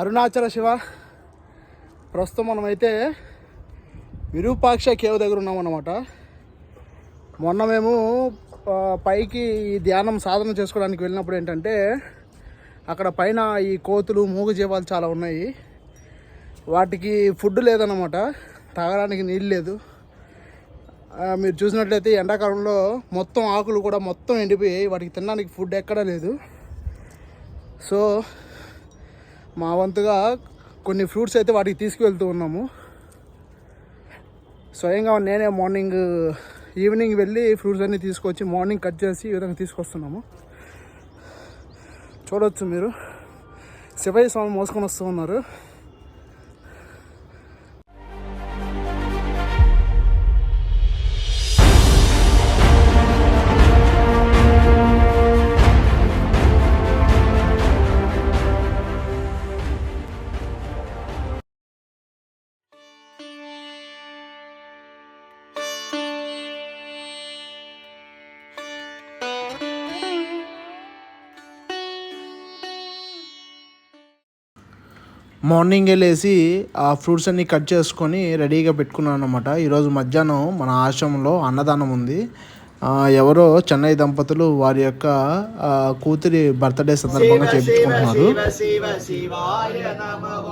అరుణాచల శివ. ప్రస్తుతం మనమైతే విరూపాక్ష కేవ్ దగ్గర ఉన్నామన్నమాట మొన్న మేము పైకి ఈ ధ్యానం సాధన చేసుకోవడానికి వెళ్ళినప్పుడు ఏంటంటే అక్కడ పైన ఈ కోతులు మూగజీవాలు చాలా ఉన్నాయి. వాటికి ఫుడ్ లేదన్నమాట. తాగడానికి నీళ్ళు లేదు. మీరు చూసినట్లయితే ఎండాకాలంలో మొత్తం ఆకులు కూడా మొత్తం ఎండిపోయాయి వాటికి తినడానికి ఫుడ్ ఎక్కడా లేదు. సో మా వంతుగా కొన్ని ఫ్రూట్స్ అయితే వాటికి తీసుకువెళ్తూ ఉన్నాము. స్వయంగా నేనే మార్నింగ్ ఈవినింగ్ వెళ్ళి ఫ్రూట్స్ అన్నీ తీసుకొచ్చి మార్నింగ్ కట్ చేసి ఈ విధంగా తీసుకొస్తున్నాము. చూడవచ్చు మీరు. శివయ్య స్వామి మోసుకొని వస్తూ ఉన్నారు. మార్నింగ్ వెళ్ళేసి ఆ ఫ్రూట్స్ అన్ని కట్ చేసుకొని రెడీగా పెట్టుకున్నాను అనమాట ఈరోజు మధ్యాహ్నం మన ఆశ్రమంలో అన్నదానం ఉంది. ఎవరో చెన్నై దంపతులు వారి యొక్క కూతురి బర్త్డే సందర్భంగా చేపించుకుంటున్నారు. శివ శివాయ నమః.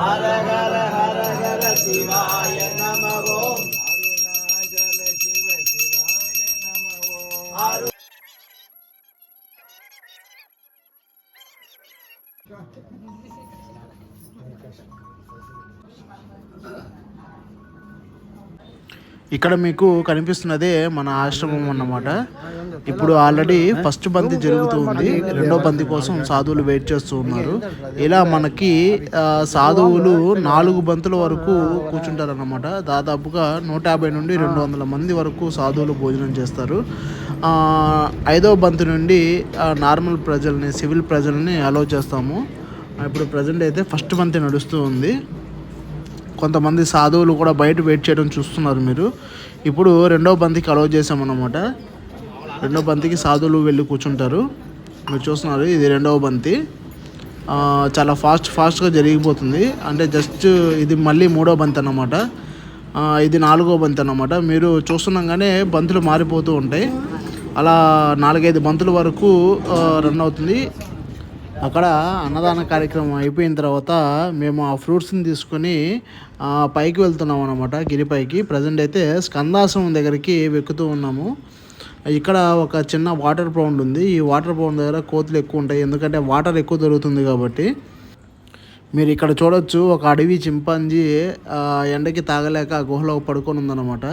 హర హర హర హర శివాయ నమః. got it. ఇక్కడ మీకు కనిపిస్తున్నదే మన ఆశ్రమం అన్నమాట. ఇప్పుడు ఆల్రెడీ ఫస్ట్ బంతి జరుగుతూ ఉంది. రెండో బంతి కోసం సాధువులు వెయిట్ చేస్తూ ఉన్నారు. ఇలా మనకి సాధువులు నాలుగు బంతుల వరకు కూర్చుంటారు అన్నమాట దాదాపుగా నూట యాభై నుండి రెండు వందల మంది వరకు సాధువులు భోజనం చేస్తారు. ఐదో బంతి నుండి నార్మల్ ప్రజల్ని సివిల్ ప్రజల్ని అలో చేస్తాము. ఇప్పుడు ప్రజెంట్ అయితే ఫస్ట్ బంతి నడుస్తూ ఉంది. కొంతమంది సాధువులు కూడా బయట వెయిట్ చేయడం చూస్తున్నారు మీరు. ఇప్పుడు రెండో బంతికి అలౌ చేసామన్నమాట రెండో బంతికి సాధువులు వెళ్ళి కూర్చుంటారు. మీరు చూస్తున్నారు ఇది రెండవ బంతి. చాలా ఫాస్ట్ ఫాస్ట్గా జరిగిపోతుంది. అంటే జస్ట్ ఇది మళ్ళీ మూడో బంతి అన్నమాట. ఇది నాలుగో బంతి అన్నమాట. మీరు చూస్తున్నాగానే బంతులు మారిపోతూ ఉంటాయి. అలా నాలుగైదు బంతుల వరకు రన్ అవుతుంది. అక్కడ అన్నదాన కార్యక్రమం అయిపోయిన తర్వాత మేము ఆ ఫ్రూట్స్ని తీసుకొని పైకి వెళ్తున్నాం అనమాట గిరిపైకి ప్రజెంట్ అయితే స్కందాసనం దగ్గరికి వెక్కుతూ ఉన్నాము. ఇక్కడ ఒక చిన్న వాటర్ పౌండ్ ఉంది. ఈ వాటర్ పౌండ్ దగ్గర కోతులు ఎక్కువ ఉంటాయి. ఎందుకంటే వాటర్ ఎక్కువ దొరుకుతుంది కాబట్టి. మీరు ఇక్కడ చూడొచ్చు ఒక అడవి చింపాంజీ ఎండకి తాగలేక గుహలో పడుకొని ఉందన్నమాట.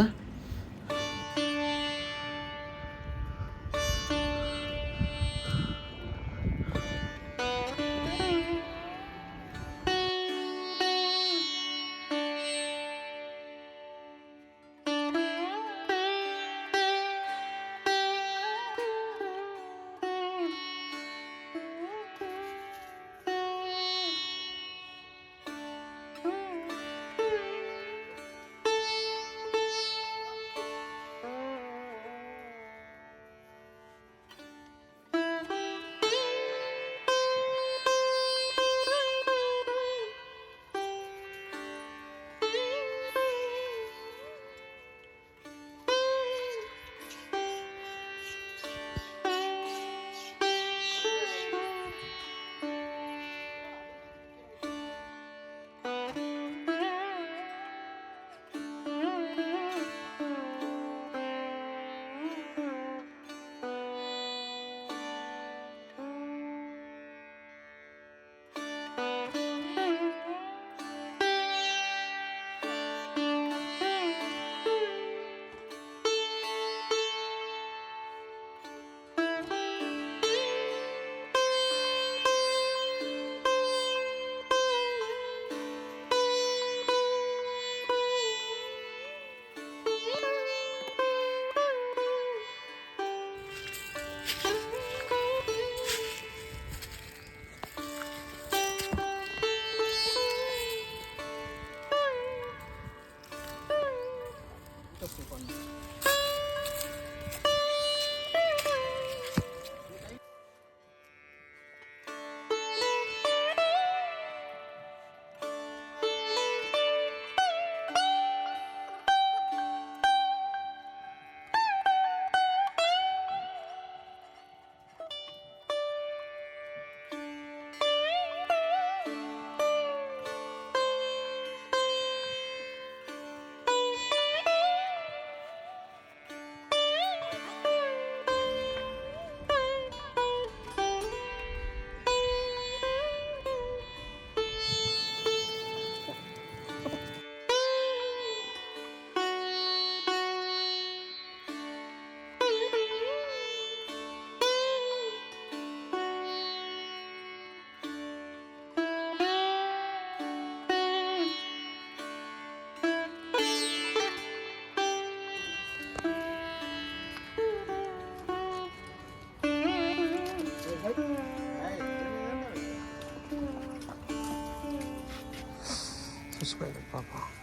Just wait, Papa.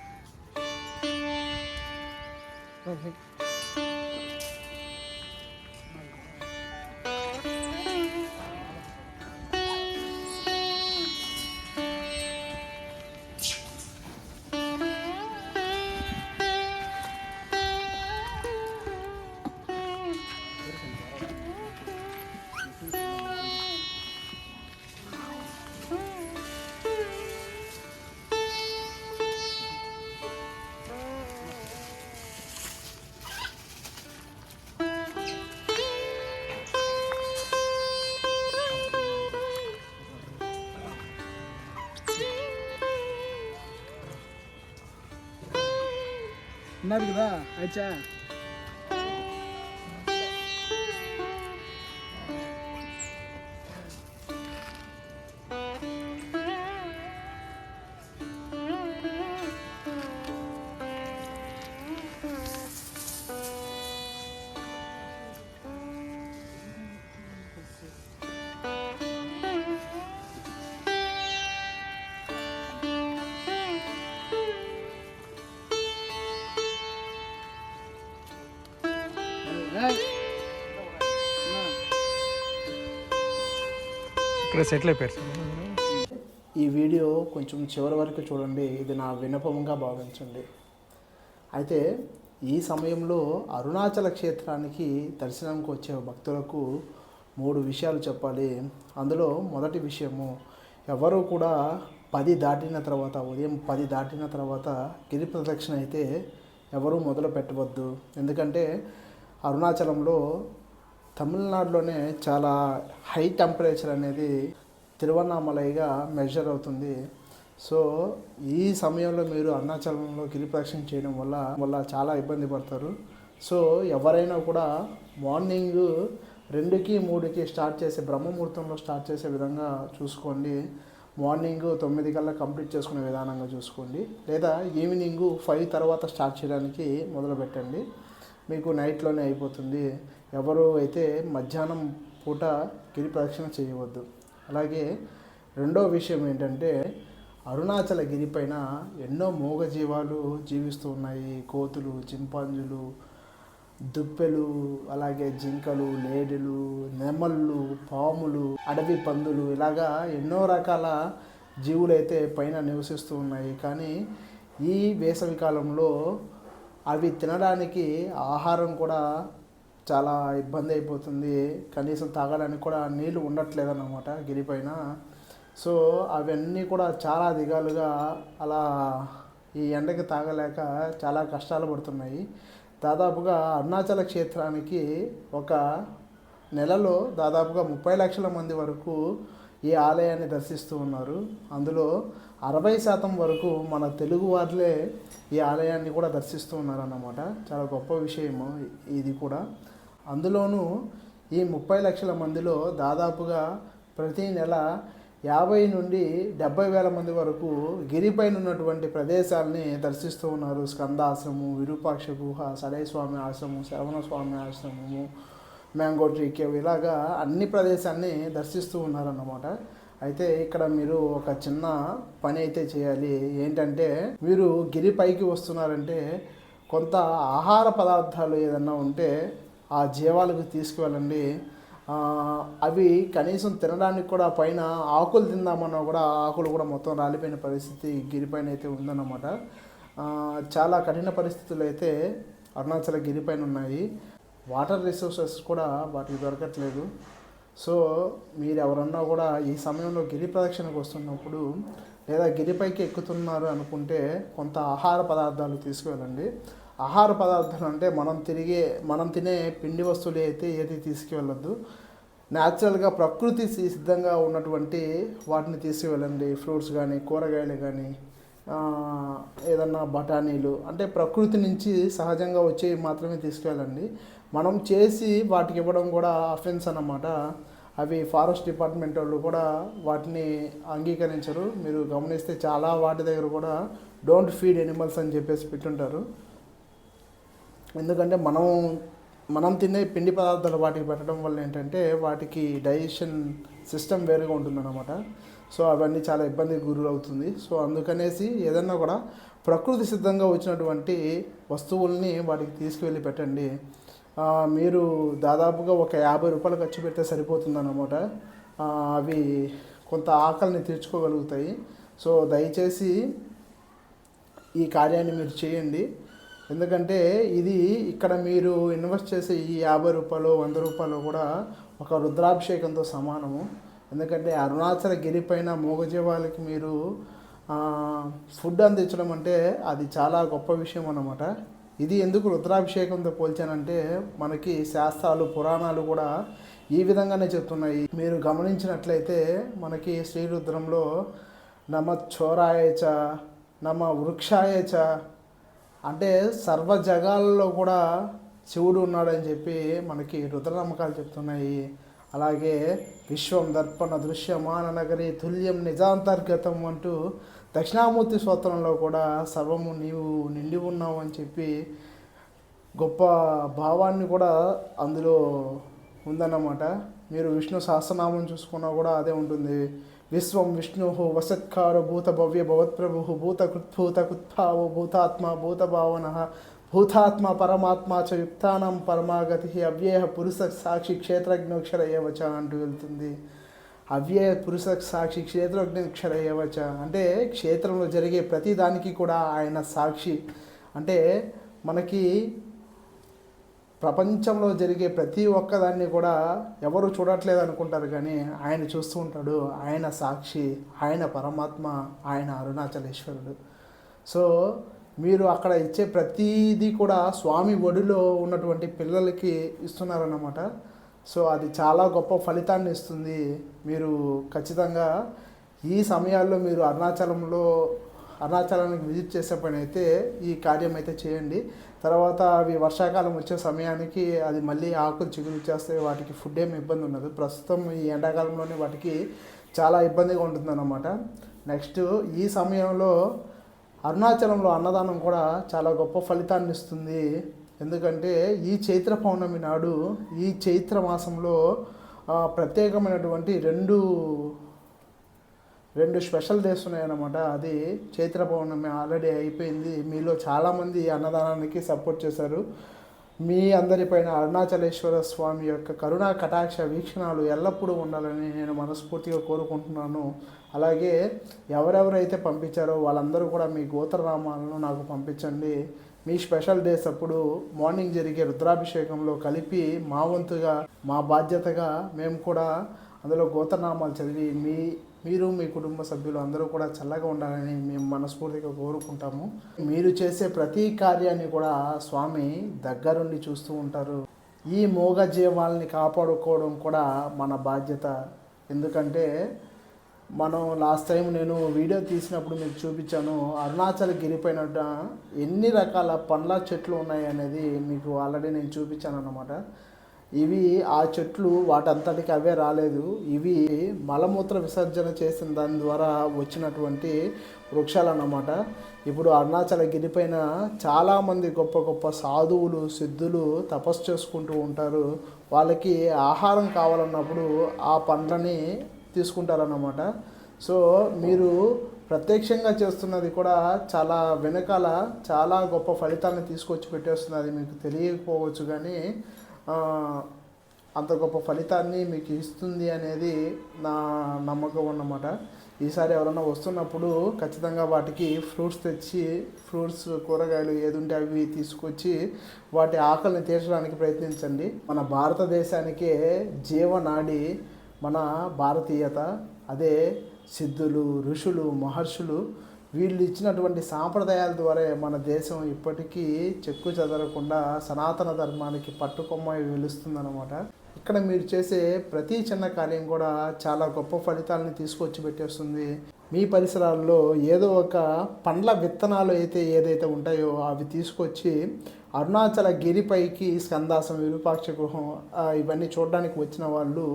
ఉన్నారు కదా అచ్చా ఇక్కడ సెటిల్ అయిపోయారు. ఈ వీడియో కొంచెం చివరి వరకు చూడండి. ఇది నా వినపంగా భావించండి. అయితే ఈ సమయంలో అరుణాచల క్షేత్రానికి దర్శనంకి వచ్చే భక్తులకు మూడు విషయాలు చెప్పాలి. అందులో మొదటి విషయము ఎవరు కూడా పది దాటిన తర్వాత ఉదయం పది దాటిన తర్వాత గిరి ప్రదక్షిణ అయితే ఎవరు మొదలు పెట్టవద్దు ఎందుకంటే అరుణాచలంలో తమిళనాడులోనే చాలా హై టెంపరేచర్ అనేది తిరువన్నామలైగా మెజర్ అవుతుంది. సో ఈ సమయంలో మీరు అరుణాచలంలో గిరి చేయడం వల్ల వల్ల చాలా ఇబ్బంది పడతారు. సో ఎవరైనా కూడా మార్నింగ్ రెండుకి మూడుకి స్టార్ట్ చేసే బ్రహ్మముహూర్తంలో స్టార్ట్ చేసే విధంగా చూసుకోండి. మార్నింగ్ తొమ్మిది కల్లా కంప్లీట్ చేసుకునే విధానంగా చూసుకోండి. లేదా ఈవినింగ్ ఫైవ్ తర్వాత స్టార్ట్ చేయడానికి మొదలుపెట్టండి. మీకు నైట్లోనే అయిపోతుంది. ఎవరు అయితే మధ్యాహ్నం పూట గిరి ప్రదక్షిణ చేయవద్దు. అలాగే రెండో విషయం ఏంటంటే అరుణాచల గిరిపైన ఎన్నో మూగజీవాలు జీవిస్తూ ఉన్నాయి. కోతులు చింపాంజులు దుప్పెలు అలాగే జింకలు లేడులు నెమళ్ళు పాములు అడవి పందులు ఇలాగా ఎన్నో రకాల జీవులైతే పైన నివసిస్తూ ఉన్నాయి. కానీ ఈ వేసవి కాలంలో అవి తినడానికి ఆహారం కూడా చాలా ఇబ్బంది అయిపోతుంది. కనీసం తాగడానికి కూడా నీళ్ళు ఉండట్లేదు అన్నమాట గిరిపైన సో అవన్నీ కూడా చాలా దిగాలుగా అలా ఈ ఎండకి తాగలేక చాలా కష్టాలు పడుతున్నాయి. దాదాపుగా అరుణాచల క్షేత్రానికి ఒక నెలలో దాదాపుగా ముప్పై లక్షల మంది వరకు ఈ ఆలయాన్ని దర్శిస్తూ ఉన్నారు. అందులో అరవై శాతం వరకు మన తెలుగు వారులే ఈ ఆలయాన్ని కూడా దర్శిస్తూ ఉన్నారన్నమాట. చాలా గొప్ప విషయము ఇది కూడా. అందులోనూ ఈ ముప్పై లక్షల మందిలో దాదాపుగా ప్రతి నెల యాభై నుండి డెబ్బై వేల మంది వరకు గిరిపైన ఉన్నటువంటి ప్రదేశాలని దర్శిస్తూ ఉన్నారు. స్కందాశ్రమము విరూపాక్ష గుహ సడైస్వామి ఆశ్రమం శ్రవణ స్వామి ఆశ్రమము మ్యాంగో ట్రీ కేవ్ ఇలాగా అన్ని ప్రదేశాన్ని దర్శిస్తూ ఉన్నారన్నమాట. అయితే ఇక్కడ మీరు ఒక చిన్న పని అయితే చేయాలి. ఏంటంటే మీరు గిరి పైకి వస్తున్నారంటే కొంత ఆహార పదార్థాలు ఏదన్నా ఉంటే ఆ జీవాలకు తీసుకువెళ్ళండి. అవి కనీసం తినడానికి కూడా పైన ఆకులు తిందామన్నా కూడా ఆకులు కూడా మొత్తం రాలిపోయిన పరిస్థితి గిరిపైన అయితే ఉందన్నమాట. చాలా కఠిన పరిస్థితులు అయితే అరుణాచల గిరిపైన ఉన్నాయి. వాటర్ రిసోర్సెస్ కూడా వాటికి దొరకట్లేదు. సో మీరు ఎవరన్నా కూడా ఈ సమయంలో గిరి ప్రదక్షిణకు వస్తున్నప్పుడు లేదా గిరిపైకి ఎక్కుతున్నారు అనుకుంటే కొంత ఆహార పదార్థాలు తీసుకువెళ్ళండి. ఆహార పదార్థాలు అంటే మనం తిరిగే మనం తినే పిండి వస్తువులు అయితే ఏది తీసుకువెళ్ళొద్దు. న్యాచురల్గా ప్రకృతి సిద్ధంగా ఉన్నటువంటి వాటిని తీసుకువెళ్ళండి. ఫ్రూట్స్ కానీ కూరగాయలు కానీ ఏదన్నా బఠానీలు అంటే ప్రకృతి నుంచి సహజంగా వచ్చేవి మాత్రమే తీసుకెళ్ళండి మనం చేసి వాటికి ఇవ్వడం కూడా అఫెన్స్ అన్నమాట. అవి ఫారెస్ట్ డిపార్ట్మెంట్ వాళ్ళు కూడా వాటిని అంగీకరించరు. మీరు గమనిస్తే చాలా వాటి దగ్గర కూడా డోంట్ ఫీడ్ ఎనిమల్స్ అని చెప్పేసి పెట్టుంటారు. ఎందుకంటే మనం మనం తినే పిండి పదార్థాలు వాటికి పెట్టడం వల్ల ఏంటంటే వాటికి డైజెషన్ సిస్టమ్ వేరుగా ఉంటుందన్నమాట. సో అవన్నీ చాలా ఇబ్బందికి గురవుతుంది. సో అందుకనేసి ఏదన్నా కూడా ప్రకృతి సిద్ధంగా వచ్చినటువంటి వస్తువుల్ని వాటికి తీసుకువెళ్ళి పెట్టండి. మీరు దాదాపుగా ఒక యాభై రూపాయలు ఖర్చు పెడితే సరిపోతుంది అన్నమాట అవి కొంత ఆకలిని తీర్చుకోగలుగుతాయి. సో దయచేసి ఈ కార్యాన్ని మీరు చేయండి. ఎందుకంటే ఇది ఇక్కడ మీరు ఇన్వెస్ట్ చేసే ఈ యాభై రూపాయలు వంద రూపాయలు కూడా ఒక రుద్రాభిషేకంతో సమానము. ఎందుకంటే అరుణాచల గిరి పైన మూగజీవాలకి మీరు ఫుడ్ అందించడం అంటే అది చాలా గొప్ప విషయం అన్నమాట. ఇది ఎందుకు రుద్రాభిషేకంతో పోల్చానంటే మనకి శాస్త్రాలు పురాణాలు కూడా ఈ విధంగానే చెప్తున్నాయి. మీరు గమనించినట్లయితే మనకి శ్రీరుద్రంలో నమ చోరాయచ నమ వృక్షాయచ అంటే సర్వ జగాల్లో కూడా శివుడు ఉన్నాడని చెప్పి మనకి రుద్ర నమ్మకాలు చెప్తున్నాయి. అలాగే విశ్వం దర్పణ దృశ్యమాన నగరి తుల్యం నిజాంతర్గతం అంటూ దక్షిణామూర్తి స్తోత్రంలో కూడా సర్వము నీవు నిండి ఉన్నావు అని చెప్పి గొప్ప భావాన్ని కూడా అందులో ఉందన్నమాట. మీరు విష్ణు సహస్రనామం చూసుకున్నా కూడా అదే ఉంటుంది. విశ్వం విష్ణు వసత్కార భూత భవ్య భవత్ప్రభు భూత కృత్భూత కృత్భావ భూతాత్మ భూత భావన భూతాత్మ పరమాత్మ చ యుక్తానం పరమాగతి అవ్యయ పురుష సాక్షి క్షేత్రజ్ఞోక్షర ఏవచ అంటూ వెళ్తుంది. అవ్యయ పురుష సాక్షి క్షేత్రజ్ఞ క్షరయవచ అంటే క్షేత్రంలో జరిగే ప్రతి దానికి కూడా ఆయన సాక్షి. అంటే మనకి ప్రపంచంలో జరిగే ప్రతి ఒక్కదాన్ని కూడా ఎవరు చూడట్లేదు అనుకుంటారు కానీ ఆయన చూస్తూ ఉంటాడు. ఆయన సాక్షి ఆయన పరమాత్మ ఆయన అరుణాచలేశ్వరుడు. సో మీరు అక్కడ ఇచ్చే ప్రతిదీ కూడా స్వామి ఒడిలో ఉన్నటువంటి పిల్లలకి ఇస్తున్నారన్నమాట. సో అది చాలా గొప్ప ఫలితాన్ని ఇస్తుంది. మీరు ఖచ్చితంగా ఈ సమయాల్లో మీరు అరుణాచలంలో అరుణాచలానికి విజిట్ చేసే పని అయితే ఈ కార్యం అయితే చేయండి. తర్వాత అవి వర్షాకాలం వచ్చే సమయానికి అది మళ్ళీ ఆకులు చిగురు చేస్తే వాటికి ఫుడ్ ఏమి ఇబ్బంది ఉండదు. ప్రస్తుతం ఈ ఎండాకాలంలోనే వాటికి చాలా ఇబ్బందిగా ఉంటుందన్నమాట. నెక్స్ట్ ఈ సమయంలో అరుణాచలంలో అన్నదానం కూడా చాలా గొప్ప ఫలితాన్ని ఇస్తుంది. ఎందుకంటే ఈ చైత్ర పౌర్ణమి నాడు ఈ చైత్ర మాసంలో ప్రత్యేకమైనటువంటి రెండు రెండు స్పెషల్ డేస్ ఉన్నాయన్నమాట. అది చైత్ర పౌర్ణమి ఆల్రెడీ అయిపోయింది. మీలో చాలామంది ఈ అన్నదానానికి సపోర్ట్ చేశారు. మీ అందరిపైన అరుణాచలేశ్వర స్వామి యొక్క కరుణా కటాక్ష వీక్షణాలు ఎల్లప్పుడూ ఉండాలని నేను మనస్ఫూర్తిగా కోరుకుంటున్నాను. అలాగే ఎవరెవరైతే పంపించారో వాళ్ళందరూ కూడా మీ గోత్రనామాలను నాకు పంపించండి. మీ స్పెషల్ డేస్ అప్పుడు మార్నింగ్ జరిగే రుద్రాభిషేకంలో కలిపి మా వంతుగా మా బాధ్యతగా మేము కూడా అందులో గోతనామాలు చదివి మీ మీరు మీ కుటుంబ సభ్యులు అందరూ కూడా చల్లగా ఉండాలని మేము మనస్ఫూర్తిగా కోరుకుంటాము. మీరు చేసే ప్రతి కార్యాన్ని కూడా స్వామి దగ్గరుండి చూస్తూ ఉంటారు. ఈ మూగ జీవాల్ని కాపాడుకోవడం కూడా మన బాధ్యత. ఎందుకంటే మనం లాస్ట్ టైం నేను వీడియో తీసినప్పుడు మీకు చూపించాను. అరుణాచల్ గిరిపైన ఎన్ని రకాల పండ్ల చెట్లు ఉన్నాయి అనేది మీకు ఆల్రెడీ నేను చూపించాను అనమాట ఇవి ఆ చెట్లు వాటంతటికి అవే రాలేదు. ఇవి మలమూత్ర విసర్జన చేసిన దాని ద్వారా వచ్చినటువంటి వృక్షాలు అన్నమాట. ఇప్పుడు అరుణాచల గిరిపైన చాలామంది గొప్ప గొప్ప సాధువులు సిద్ధులు తపస్సు చేసుకుంటూ ఉంటారు. వాళ్ళకి ఆహారం కావాలన్నప్పుడు ఆ పండ్లని తీసుకుంటారన్నమాట. సో మీరు ప్రత్యక్షంగా చేస్తున్నది కూడా చాలా వెనకాల చాలా గొప్ప ఫలితాలను తీసుకొచ్చి పెట్టేస్తున్నది అది మీకు తెలియకపోవచ్చు కానీ అంత గొప్ప ఫలితాన్ని మీకు ఇస్తుంది అనేది నా నమ్మకం అన్నమాట. ఈసారి ఎవరైనా వస్తున్నప్పుడు ఖచ్చితంగా వాటికి ఫ్రూట్స్ తెచ్చి ఫ్రూట్స్ కూరగాయలు ఏదుంటే అవి తీసుకొచ్చి వాటి ఆకలిని తీర్చడానికి ప్రయత్నించండి. మన భారతదేశానికే జీవనాడి మన భారతీయత అదే సిద్ధులు ఋషులు మహర్షులు వీళ్ళు ఇచ్చినటువంటి సాంప్రదాయాల ద్వారా మన దేశం ఇప్పటికీ చెక్కు చెదరకుండా సనాతన ధర్మానికి పట్టుకొమ్మ వెలుస్తుందన్నమాట. ఇక్కడ మీరు చేసే ప్రతి చిన్న కార్యం కూడా చాలా గొప్ప ఫలితాలని తీసుకొచ్చి పెట్టేస్తుంది. మీ పరిసరాల్లో ఏదో ఒక పండ్ల విత్తనాలు అయితే ఏదైతే ఉంటాయో అవి తీసుకొచ్చి అరుణాచల గిరిపైకి స్కందాసం విరూపాక్ష గృహం ఇవన్నీ చూడడానికి వచ్చిన వాళ్ళు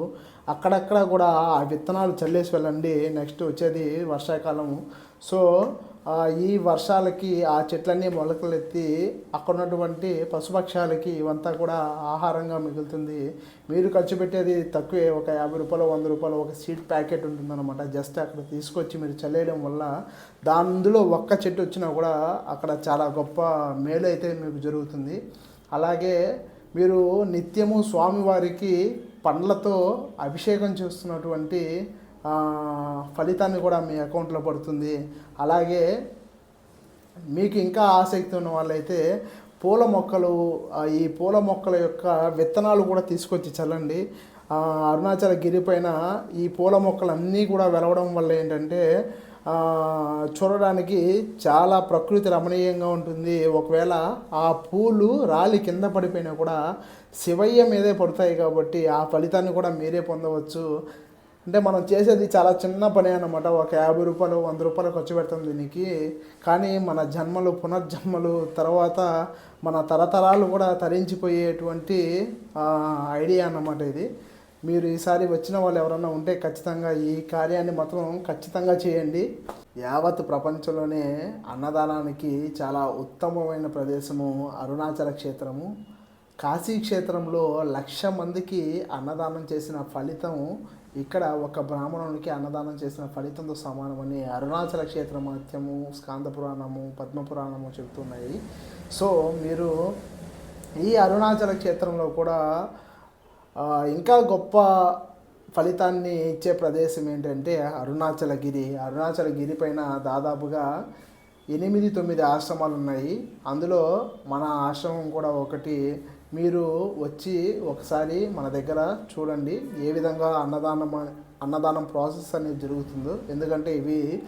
అక్కడక్కడ కూడా ఆ విత్తనాలు చల్లేసి వెళ్ళండి. నెక్స్ట్ వచ్చేది వర్షాకాలం. సో ఈ వర్షాలకి ఆ చెట్లన్నీ మొలకలు ఎత్తి అక్కడ ఉన్నటువంటి పశుపక్షాలకి ఇవంతా కూడా ఆహారంగా మిగులుతుంది. మీరు ఖర్చు పెట్టేది తక్కువే. ఒక యాభై రూపాయలు వంద రూపాయలు ఒక సీడ్ ప్యాకెట్ ఉంటుందన్నమాట. జస్ట్ అక్కడ తీసుకొచ్చి మీరు చల్లేయడం వల్ల దానిలో ఒక్క చెట్టు వచ్చినా కూడా అక్కడ చాలా గొప్ప మేలు అయితే మీకు జరుగుతుంది. అలాగే మీరు నిత్యము స్వామివారికి పండ్లతో అభిషేకం చేస్తున్నటువంటి ఫలితాన్ని కూడా మీ అకౌంట్లో పడుతుంది. అలాగే మీకు ఇంకా ఆసక్తి ఉన్న వాళ్ళైతే పూల మొక్కలు ఈ పూల మొక్కల యొక్క విత్తనాలు కూడా తీసుకొచ్చి చల్లండి. అరుణాచల గిరి పైన ఈ పూల మొక్కలు అన్నీ కూడా వెలవడం వల్ల ఏంటంటే చూడడానికి చాలా ప్రకృతి రమణీయంగా ఉంటుంది. ఒకవేళ ఆ పూలు రాలి కింద పడిపోయినా కూడా శివయ్య మీదే పడతాయి కాబట్టి ఆ ఫలితాన్ని కూడా మీరే పొందవచ్చు. అంటే మనం చేసేది చాలా చిన్న పని అనమాట ఒక యాభై రూపాయలు వంద రూపాయలు ఖర్చు పెడతాం దీనికి. కానీ మన జన్మలు పునర్జన్మలు తర్వాత మన తరతరాలు కూడా తరించిపోయేటువంటి ఐడియా అన్నమాట ఇది. మీరు ఈసారి వచ్చిన వాళ్ళు ఎవరన్నా ఉంటే ఖచ్చితంగా ఈ కార్యాన్ని మాత్రం ఖచ్చితంగా చేయండి. యావత్ ప్రపంచంలోనే అన్నదానానికి చాలా ఉత్తమమైన ప్రదేశము అరుణాచల క్షేత్రము. కాశీ క్షేత్రంలో లక్ష మందికి అన్నదానం చేసిన ఫలితం ఇక్కడ ఒక బ్రాహ్మణునికి అన్నదానం చేసిన ఫలితంతో సమానమని అరుణాచల క్షేత్ర మాత్యము స్కాంద పురాణము పద్మ పురాణము చెబుతున్నాయి. సో మీరు ఈ అరుణాచల క్షేత్రంలో కూడా ఇంకా గొప్ప ఫలితాన్ని ఇచ్చే ప్రదేశం ఏంటంటే అరుణాచలగిరి. అరుణాచలగిరి పైన దాదాపుగా ఎనిమిది తొమ్మిది ఆశ్రమాలు ఉన్నాయి. అందులో మన ఆశ్రమం కూడా ఒకటి. మీరు వచ్చి ఒకసారి మన దగ్గర చూడండి. ఏ విధంగా అన్నదానం అన్నదానం ప్రాసెస్ అనేది జరుగుతుందో. ఎందుకంటే ఇవి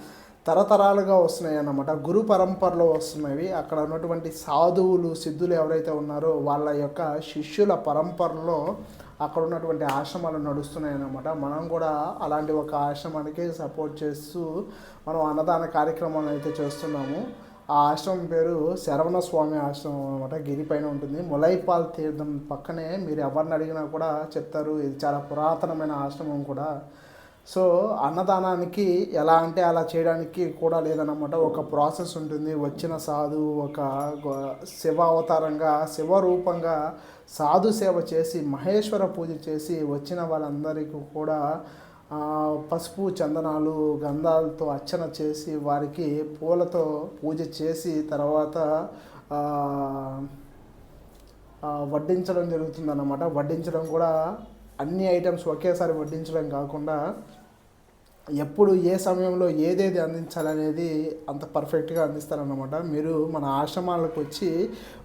తరతరాలుగా వస్తున్నాయి అన్నమాట. గురు పరంపరలో వస్తున్నవి అక్కడ ఉన్నటువంటి సాధువులు సిద్ధులు ఎవరైతే ఉన్నారో వాళ్ళ యొక్క శిష్యుల పరంపరలో అక్కడ ఉన్నటువంటి ఆశ్రమాలు నడుస్తున్నాయి అన్నమాట మనం కూడా అలాంటి ఒక ఆశ్రమానికి సపోర్ట్ చేస్తూ మనం అన్నదాన కార్యక్రమాలు అయితే చేస్తున్నాము. ఆ ఆశ్రమం పేరు శరవణ స్వామి ఆశ్రమం అనమాట గిరి పైన ఉంటుంది. ములైపాల్ తీర్థం పక్కనే మీరు ఎవరిని అడిగినా కూడా చెప్తారు. ఇది చాలా పురాతనమైన ఆశ్రమం కూడా. సో అన్నదానానికి ఎలా అంటే అలా చేయడానికి కూడా లేదన్నమాట. ఒక ప్రాసెస్ ఉంటుంది. వచ్చిన సాధు ఒక శివ అవతారంగా శివ రూపంగా సాధు సేవ చేసి మహేశ్వర పూజ చేసి వచ్చిన వాళ్ళందరికీ కూడా పసుపు చందనాలు గంధాలతో అర్చన చేసి వారికి పూలతో పూజ చేసి తర్వాత వడ్డించడం జరుగుతుందన్నమాట. వడ్డించడం కూడా అన్ని ఐటమ్స్ ఒకేసారి వడ్డించడం కాకుండా ఎప్పుడు ఏ సమయంలో ఏదేది అందించాలనేది అంత పర్ఫెక్ట్గా అందిస్తారన్నమాట. మీరు మన ఆశ్రమాలకు వచ్చి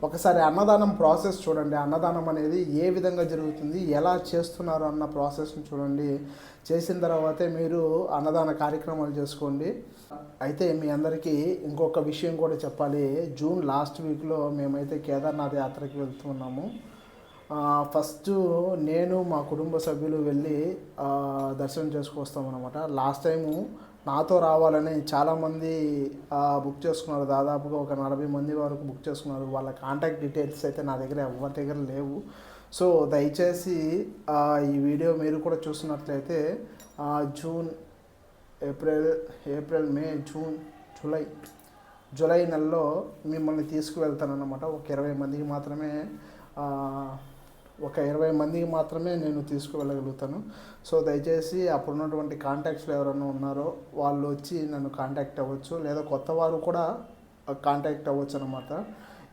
ఒకసారి అన్నదానం ప్రాసెస్ చూడండి. అన్నదానం అనేది ఏ విధంగా జరుగుతుంది ఎలా చేస్తున్నారు అన్న ప్రాసెస్ని చూడండి. చేసిన తర్వాతే మీరు అన్నదాన కార్యక్రమాలు చేసుకోండి. అయితే మీ అందరికీ ఇంకొక విషయం కూడా చెప్పాలి. జూన్ లాస్ట్ వీక్లో మేమైతే కేదార్నాథ్ యాత్రకి వెళ్తున్నాము ఫస్ట్ నేను మా కుటుంబ సభ్యులు వెళ్ళి దర్శనం చేసుకొస్తాం అనమాట లాస్ట్ టైము నాతో రావాలని చాలామంది బుక్ చేసుకున్నారు. దాదాపుగా ఒక నలభై మంది వరకు బుక్ చేసుకున్నారు. వాళ్ళ కాంటాక్ట్ డీటెయిల్స్ అయితే నా దగ్గర ఎవరి దగ్గర లేవు. సో దయచేసి ఈ వీడియో మీరు కూడా చూస్తున్నట్లయితే June April April May June July July నెలలో మిమ్మల్ని తీసుకువెళ్తానన్నమాట. ఒక ఇరవై మందికి మాత్రమే ఒక ఇరవై మందికి మాత్రమే నేను తీసుకువెళ్ళగలుగుతాను సో దయచేసి అప్పుడు ఉన్నటువంటి కాంటాక్ట్స్లో ఎవరైనా ఉన్నారో వాళ్ళు వచ్చి నన్ను కాంటాక్ట్ అవ్వచ్చు. లేదా కొత్త వారు కూడా కాంటాక్ట్ అవ్వచ్చు అనమాట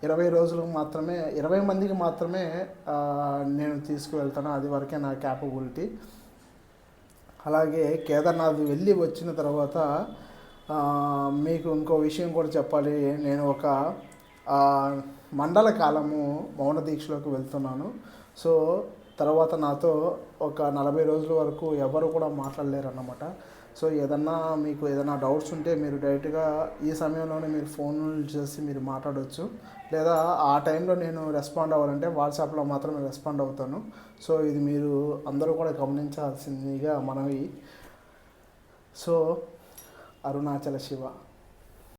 ఇరవై రోజులకు మాత్రమే ఇరవై మందికి మాత్రమే నేను తీసుకువెళ్తాను. అది వరకే నా క్యాపబిలిటీ అలాగే కేదార్నాథ్ వెళ్ళి వచ్చిన తర్వాత మీకు ఇంకో విషయం కూడా చెప్పాలి. నేను ఒక మండల కాలము మౌన దీక్షలోకి వెళ్తున్నాను. సో తర్వాత నాతో ఒక నలభై రోజుల వరకు ఎవరు కూడా మాట్లాడలేరు అన్నమాట సో ఏదన్నా మీకు ఏదైనా డౌట్స్ ఉంటే మీరు డైరెక్ట్గా ఈ సమయంలోనే మీరు ఫోన్ చేసి మీరు మాట్లాడవచ్చు లేదా ఆ టైంలో నేను రెస్పాండ్ అవ్వాలంటే వాట్సాప్లో మాత్రమే రెస్పాండ్ అవుతాను. సో ఇది మీరు అందరూ కూడా గమనించాల్సిందిగా మనవి. సో అరుణాచల శివ.